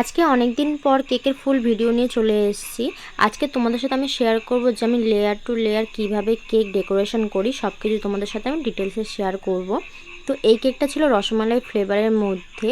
আজকে অনেক দিন পর কেকের ফুল ভিডিও নিয়ে চলে এসেছি। আজকে তোমাদের সাথে আমি শেয়ার করব যে আমি লেয়ার টু লেয়ার কীভাবে কেক ডেকোরেশন করি সব কিছু তোমাদের সাথে আমি ডিটেলসে শেয়ার করব। তো এই কেকটা ছিল রসমালাই ফ্লেভারের মধ্যে।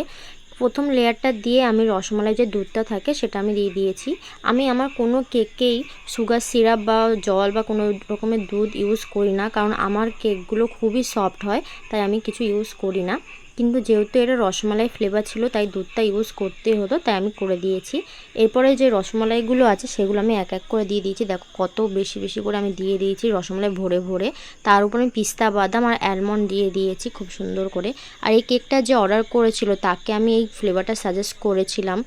প্রথম লেয়ারটা দিয়ে আমি রসমালাই যে দুধটা থাকে সেটা আমি দিয়ে দিয়েছি। আমি আমার কোনো কেকেই সুগার সিরাপ বা জল বা কোনো রকমের দুধ ইউজ করি না, কারণ আমার কেকগুলো খুবই সফট হয়, তাই আমি কিছু ইউজ করি না। কিন্তু যেহেতু এটা রসমালাই ফ্লেভার ছিল, তাই দুধটা ইউজ করতে হতো, তাই আমি করে দিয়েছি। এরপরে যে রসমালাইগুলো আছে, সেগুলো আমি এক এক করে দিয়ে দিয়েছি। দেখো কত বেশি বেশি করে আমি দিয়ে দিয়েছি রসমালাই ভরে ভরে। তার উপর আমি পিস্তা বাদাম আর অ্যালমন্ড দিয়ে দিয়েছি খুব সুন্দর করে। আর এই কেকটা যে অর্ডার করেছিল, তাকে আমি এই ফ্লেভারটা সাজেস্ট করেছিলাম,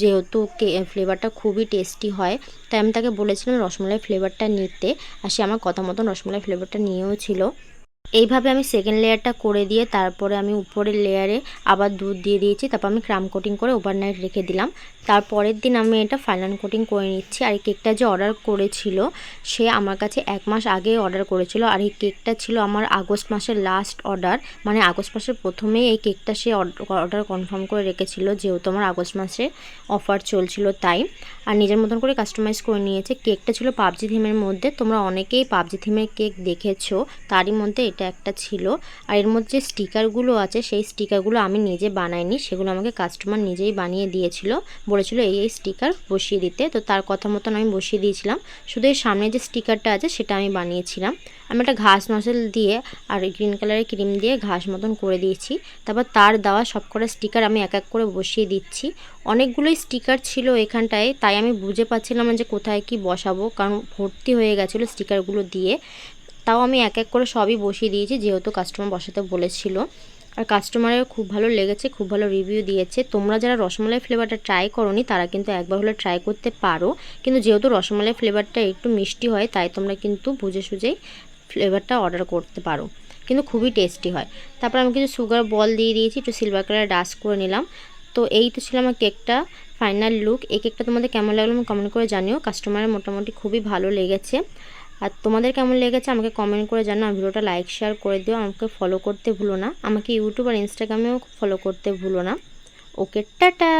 যেহেতু কে ফ্লেভারটা খুবই টেস্টি হয়। তাই আমি তাকে বলেছিলাম রসমালাই ফ্লেভারটা নিতে। আর সে আমার কথা মতন রসমালাই ফ্লেভারটা নিয়েও ছিল। এইভাবে আমি সেকেন্ড লেয়ারটা করে দিয়ে তারপরে আমি উপরের লেয়ারে আবার দুধ দিয়ে দিয়েছি, তারপর আমি ক্রাম কোটিং করে ওভারনাইট রেখে দিলাম। তারপরের দিন আমি এটা ফাইনাল কোটিং করে নিচ্ছি, আর এই কেকটা যে অর্ডার করেছিল, সে আমার কাছে এক মাস আগে অর্ডার করেছিল, আর এই কেকটা ছিল আমার আগস্ট মাসের লাস্ট অর্ডার মানে আগস্ট মাসের প্রথমেই এই কেকটা সে অর্ডার কনফার্ম করে রেখেছিল, যেহেতু আমার আগস্ট মাসে অফার চলছিল তাই। আর নিজের মতন করে কাস্টমাইজ করে নিয়েছে। কেকটা ছিল পাবজি থিমের মধ্যে, তোমরা অনেকেই পাবজি থিমের কেক দেখেছ, তারই মধ্যে এটা একটা ছিল। আর এর মধ্যে স্টিকারগুলো আছে, সেই স্টিকারগুলো আমি নিজে বানাইনি। সেগুলো আমাকে কাস্টমার নিজেই বানিয়ে দিয়েছিল। বলেছিল, এই এই স্টিকার বসিয়ে দিতে। তো তার কথা মতন আমি বসিয়ে দিয়েছিলাম। শুধু এই সামনে যে স্টিকারটা আছে, সেটা আমি বানিয়েছিলাম। আমি একটা ঘাস নসেল দিয়ে আর গ্রিন কালারের ক্রিম দিয়ে ঘাস মতন করে দিয়েছি। তারপর তার দেওয়া সব কটা স্টিকার আমি এক এক করে বসিয়ে দিচ্ছি। অনেকগুলোই স্টিকার ছিল এখানটায়, তাই আমি বুঝে পাচ্ছিলাম যে কোথায় কি বসাবো। কারণ ভর্তি হয়ে গেছিল স্টিকারগুলো দিয়ে। তাও আমি এক এক করে সবই বসিয়ে দিয়েছি, যেহেতু কাস্টমার বসাতে বলেছিল। আর কাস্টমারের খুব ভালো লেগেছে, খুব ভালো রিভিউ দিয়েছে। তোমরা যারা রসমালাই ফ্লেভারটা ট্রাই করনি, তারা কিন্তু একবার হলে ট্রাই করতে পারো। কিন্তু যেহেতু রসমালাই ফ্লেভারটা একটু মিষ্টি হয়, তাই তোমরা কিন্তু বুঝে সুঝেই ফ্লেভারটা অর্ডার করতে পারো। কিন্তু খুবই টেস্টি হয়। তারপর আমি কিছু সুগার বল দিয়ে দিয়েছি, একটু সিলভার কালার ডাস্ট করে নিলাম। তো এই তো ছিল আমার কেকটা ফাইনাল লুক এই কেকটা তোমাদের কেমন লাগল আমি কমেন্ট করে জানিও। কাস্টমারের মোটামুটি খুবই ভালো লেগেছে। আর তোমাদের কেমন লেগেছে আমাকে কমেন্ট করে জানো আমি ভিডিওটা লাইক শেয়ার করে দিও, আমাকে ফলো করতে ভুলো না। আমাকে ইউটিউব আর ইনস্টাগ্রামেও ফলো করতে ভুলো না। Okay tata!